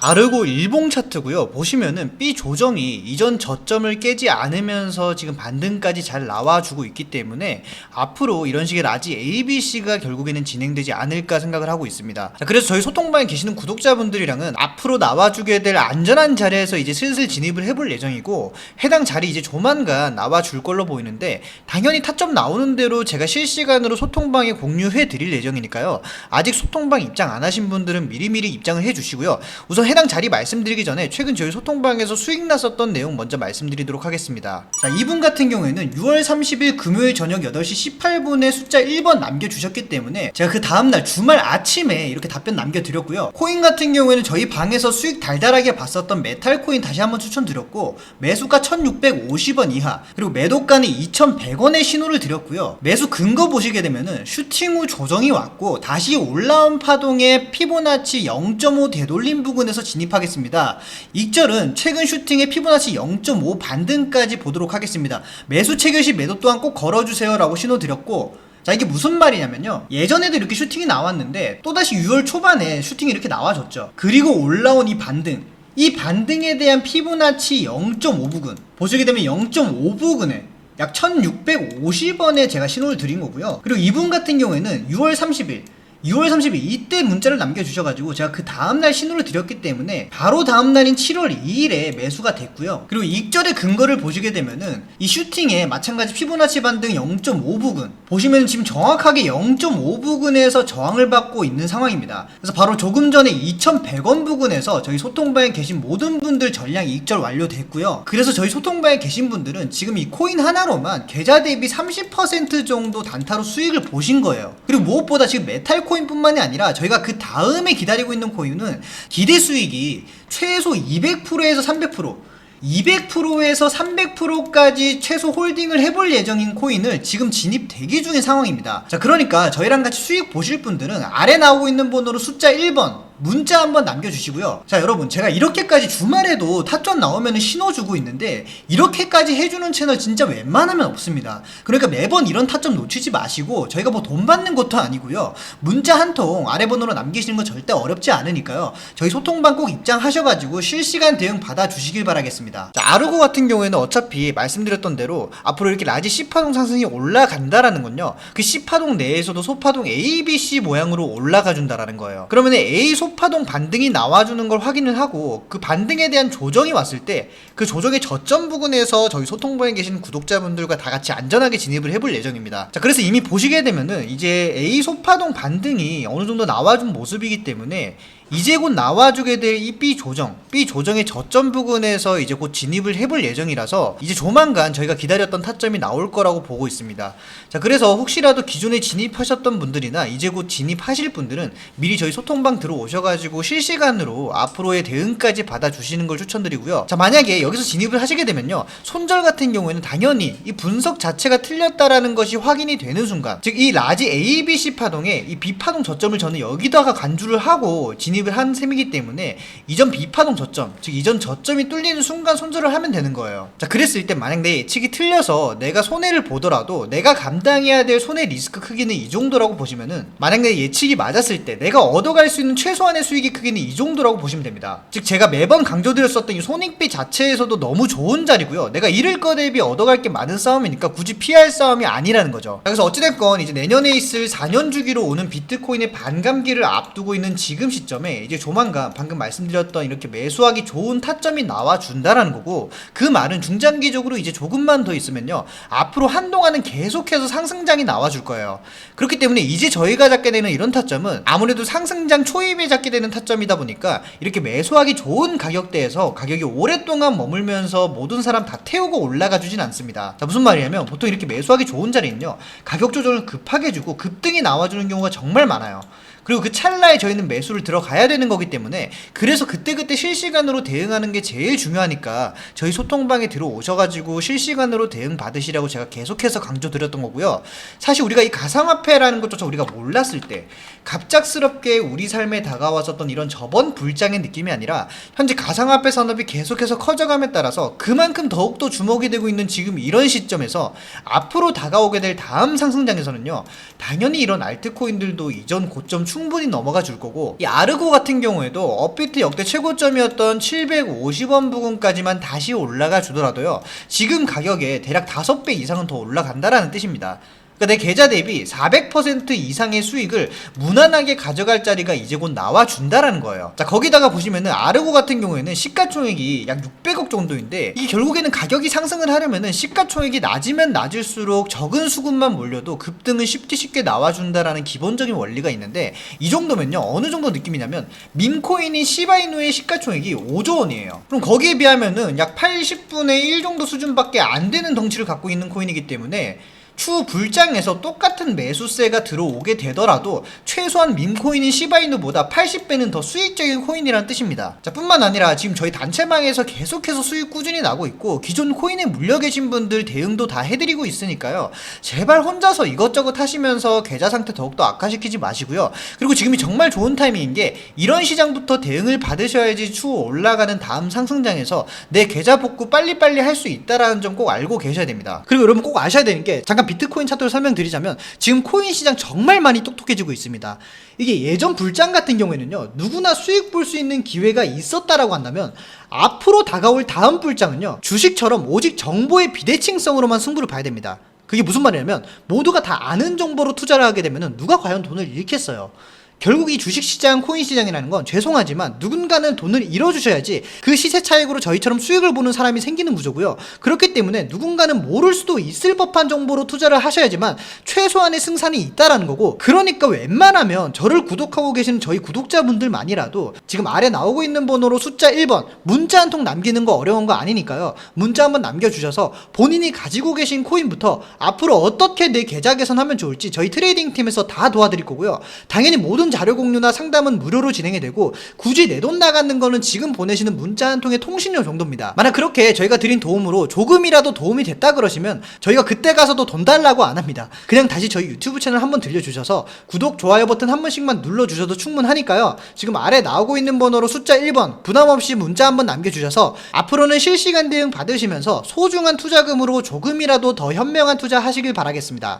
아르고 일봉 차트고요. 보시면은 B 조정이 이전 저점을 깨지 않으면서 지금 반등까지 잘 나와주고 있기 때문에 앞으로 이런 식의 라지 ABC가 결국에는 진행되지 않을까 생각을 하고 있습니다. 자, 그래서 저희 소통방에 계시는 구독자분들이랑은 앞으로 나와주게 될 안전한 자리에서 이제 슬슬 진입을 해볼 예정이고 해당 자리 이제 조만간 나와줄 걸로 보이는데 당연히 타점 나오는 대로 제가 실시간으로 소통방에 공유해 드릴 예정이니까요. 아직 소통방 입장 안 하신 분들은 미리미리 입장을 해 주시고요. 우선 해당 자리 말씀드리기 전에 최근 저희 소통방에서 수익 났었던 내용 먼저 말씀드리도록 하겠습니다. 자, 이분 같은 경우에는 6월 30일 금요일 저녁 8시 18분에 숫자 1번 남겨주셨기 때문에 제가 그 다음날 주말 아침에 이렇게 답변 남겨드렸고요. 코인 같은 경우에는 저희 방에서 수익 달달하게 봤었던 메탈 코인 다시 한번 추천드렸고 매수가 1650원 이하 그리고 매도가는 2100원의 신호를 드렸고요. 매수 근거 보시게 되면은 슈팅 후 조정이 왔고 다시 올라온 파동의 피보나치 0.5 되돌림 부근에서 진입하겠습니다. 익절은 최근 슈팅의 피보나치 0.5 반등까지 보도록 하겠습니다. 매수 체결 시 매도 또한 꼭 걸어주세요라고 신호 드렸고 자 이게 무슨 말이냐면요 예전에도 이렇게 슈팅이 나왔는데 또다시 6월 초반에 슈팅이 이렇게 나와줬죠 그리고 올라온 이 반등 이 반등에 대한 피보나치 0.5 부근 보시게 되면 0.5 부근에 약 1650원에 제가 신호를 드린 거고요 그리고 이분 같은 경우에는 6월 30일 6월 30일 이때 문자를 남겨주셔가지고 제가 그 다음날 신호를 드렸기 때문에 바로 다음날인 7월 2일에 매수가 됐고요. 그리고 익절의 근거를 보시게 되면은 이 슈팅에 마찬가지 피보나치 반등 0.5 부근 보시면 지금 정확하게 0.5 부근에서 저항을 받고 있는 상황입니다. 그래서 바로 조금 전에 2,100원 부근에서 저희 소통방에 계신 모든 분들 전량 익절 완료됐고요. 그래서 저희 소통방에 계신 분들은 지금 이 코인 하나로만 계좌 대비 30% 정도 단타로 수익을 보신 거예요. 그리고 무엇보다 지금 메탈 코인뿐만이 아니라 저희가 그 다음에 기다리고 있는 코인은 기대 수익이 최소 200%에서 300% 200%에서 300%까지 최소 홀딩을 해볼 예정인 코인을 지금 진입 대기 중인 상황입니다. 자, 그러니까 저희랑 같이 수익 보실 분들은 아래 나오고 있는 번호로 숫자 1번 문자 한번 남겨주시고요. 자, 여러분, 제가 이렇게까지 주말에도 타점 나오면 신호 주고 있는데, 이렇게까지 해주는 채널 진짜 웬만하면 없습니다. 그러니까 매번 이런 타점 놓치지 마시고, 저희가 뭐 돈 받는 것도 아니고요. 문자 한 통 아래 번호로 남기시는 건 절대 어렵지 않으니까요. 저희 소통방 꼭 입장하셔가지고 실시간 대응 받아주시길 바라겠습니다. 자, 아르고 같은 경우에는 어차피 말씀드렸던 대로 앞으로 이렇게 라지 C파동 상승이 올라간다라는 건요. 그 C파동 내에서도 소파동 A, B, C 모양으로 올라가 준다라는 거예요. 그러면 A 소 파동 반등이 나와주는 걸 확인을 하고 그 반등에 대한 조정이 왔을 때 그 조정의 저점 부근에서 저희 소통방에 계신 구독자분들과 다 같이 안전하게 진입을 해볼 예정입니다. 자, 그래서 이미 보시게 되면은 이제 A 소파동 반등이 어느 정도 나와준 모습이기 때문에 이제 곧 나와주게 될 이 B 조정, B 조정의 저점 부근에서 이제 곧 진입을 해볼 예정이라서 이제 조만간 저희가 기다렸던 타점이 나올 거라고 보고 있습니다. 자, 그래서 혹시라도 기존에 진입하셨던 분들이나 이제 곧 진입하실 분들은 미리 저희 소통방 들어오셔가지고 실시간으로 앞으로의 대응까지 받아주시는 걸 추천드리고요. 자, 만약에 여기서 진입을 하시게 되면요. 손절 같은 경우에는 당연히 이 분석 자체가 틀렸다라는 것이 확인이 되는 순간, 즉 이 라지 ABC 파동에 이 B 파동 저점을 저는 여기다가 간주를 하고 진입을 한 셈이기 때문에 이전 B 파동 저점, 즉 이전 저점이 뚫리는 순간 손절을 하면 되는 거예요. 자, 그랬을 때 만약 내 예측이 틀려서 내가 손해를 보더라도 내가 감당해야 될 손해 리스크 크기는 이 정도라고 보시면은 만약 내 예측이 맞았을 때 내가 얻어갈 수 있는 최소한의 수익의 크기는 이 정도라고 보시면 됩니다. 즉 제가 매번 강조드렸었던 이 손익비 자체에서도 너무 좋은 자리고요. 내가 잃을 거 대비 얻어갈 게 많은 싸움이니까 굳이 피할 싸움이 아니라는 거죠. 그래서 어찌됐건 이제 내년에 있을 4년 주기로 오는 비트코인의 반감기를 앞두고 있는 지금 시점에 이제 조만간 방금 말씀드렸던 이렇게 매수하기 좋은 타점이 나와 준다라는 거고 그 말은 중장기적으로 이제 조금만 더 있으면요. 앞으로 한동안은 계속해서 상승장이 나와 줄 거예요. 그렇기 때문에 이제 저희가 잡게 되는 이런 타점은 아무래도 상승장 초입에 잡게 되는 타점이다 보니까 이렇게 매수하기 좋은 가격대에서 가격이 오랫동안 머물면서 모든 사람 다 태우고 올라가 주진 않습니다. 자, 무슨 말이냐면 보통 이렇게 매수하기 좋은 자리는요. 가격 조정을 급하게 주고 급등이 나와주는 경우가 정말 많아요. 그리고 그 찰나에 저희는 매수를 들어가야 되는 거기 때문에 그래서 그때그때 실시간으로 대응하는 게 제일 중요하니까 저희 소통방에 들어오셔가지고 실시간으로 대응 받으시라고 제가 계속해서 강조드렸던 거고요. 사실 우리가 이 가상화폐라는 것조차 우리가 몰랐을 때 갑작스럽게 우리 삶에 다가왔었던 이런 저번 불장의 느낌이 아니라 현재 가상화폐 산업이 계속해서 커져감에 따라서 그만큼 더욱더 주목이 되고 있는 지금 이런 시점에서 앞으로 다가오게 될 다음 상승장에서는요 당연히 이런 알트코인들도 이전 고점 충 분히 넘어가 줄 거고 이 아르고 같은 경우에도 업비트 역대 최고점이었던 750원 부근까지만 다시 올라가 주더라도요 지금 가격에 대략 5배 이상은 더 올라간다라는 뜻입니다. 그러니까 내 계좌 대비 400% 이상의 수익을 무난하게 가져갈 자리가 이제 곧 나와 준다라는 거예요. 자 거기다가 보시면은 아르고 같은 경우에는 시가총액이 약 600억 정도인데 이게 결국에는 가격이 상승을 하려면은 시가총액이 낮으면 낮을수록 적은 수급만 몰려도 급등은 쉽게 쉽게 나와 준다라는 기본적인 원리가 있는데 이 정도면요 어느 정도 느낌이냐면 민코인인 시바이누의 시가총액이 5조 원이에요. 그럼 거기에 비하면은 약 80분의 1 정도 수준밖에 안 되는 덩치를 갖고 있는 코인이기 때문에 추후 불장에서 똑같은 매수세가 들어오게 되더라도 최소한 밈코인인 시바이누보다 80배는 더 수익적인 코인이란 뜻입니다. 자, 뿐만 아니라 지금 저희 단체망에서 계속해서 수익 꾸준히 나고 있고 기존 코인에 물려 계신 분들 대응도 다 해드리고 있으니까요. 제발 혼자서 이것저것 하시면서 계좌 상태 더욱더 악화시키지 마시고요. 그리고 지금이 정말 좋은 타이밍인 게 이런 시장부터 대응을 받으셔야지 추후 올라가는 다음 상승장에서 내 계좌 복구 빨리빨리 할 수 있다라는 점 꼭 알고 계셔야 됩니다. 그리고 여러분 꼭 아셔야 되는 게 잠깐 비트코인 차트를 설명드리자면 지금 코인 시장 정말 많이 똑똑해지고 있습니다. 이게 예전 불장 같은 경우에는요 누구나 수익 볼 수 있는 기회가 있었다라고 한다면 앞으로 다가올 다음 불장은요 주식처럼 오직 정보의 비대칭성으로만 승부를 봐야 됩니다. 그게 무슨 말이냐면 모두가 다 아는 정보로 투자를 하게 되면 누가 과연 돈을 잃겠어요. 결국 이 주식시장, 코인시장이라는 건 죄송하지만 누군가는 돈을 잃어주셔야지 그 시세 차익으로 저희처럼 수익을 보는 사람이 생기는 구조고요. 그렇기 때문에 누군가는 모를 수도 있을 법한 정보로 투자를 하셔야지만 최소한의 승산이 있다라는 거고 그러니까 웬만하면 저를 구독하고 계시는 저희 구독자분들만이라도 지금 아래 나오고 있는 번호로 숫자 1번 문자 한 통 남기는 거 어려운 거 아니니까요. 문자 한번 남겨주셔서 본인이 가지고 계신 코인부터 앞으로 어떻게 내 계좌 개선하면 좋을지 저희 트레이딩 팀에서 다 도와드릴 거고요. 당연히 모든 자료 공유나 상담은 무료로 진행이 되고 굳이 내 돈 나가는 거는 지금 보내시는 문자 한 통의 통신료 정도입니다. 만약 그렇게 저희가 드린 도움으로 조금이라도 도움이 됐다 그러시면 저희가 그때 가서도 돈 달라고 안 합니다. 그냥 다시 저희 유튜브 채널 한번 들려주셔서 구독, 좋아요 버튼 한 번씩만 눌러주셔도 충분하니까요. 지금 아래 나오고 있는 번호로 숫자 1번 부담 없이 문자 한번 남겨주셔서 앞으로는 실시간 대응 받으시면서 소중한 투자금으로 조금이라도 더 현명한 투자 하시길 바라겠습니다.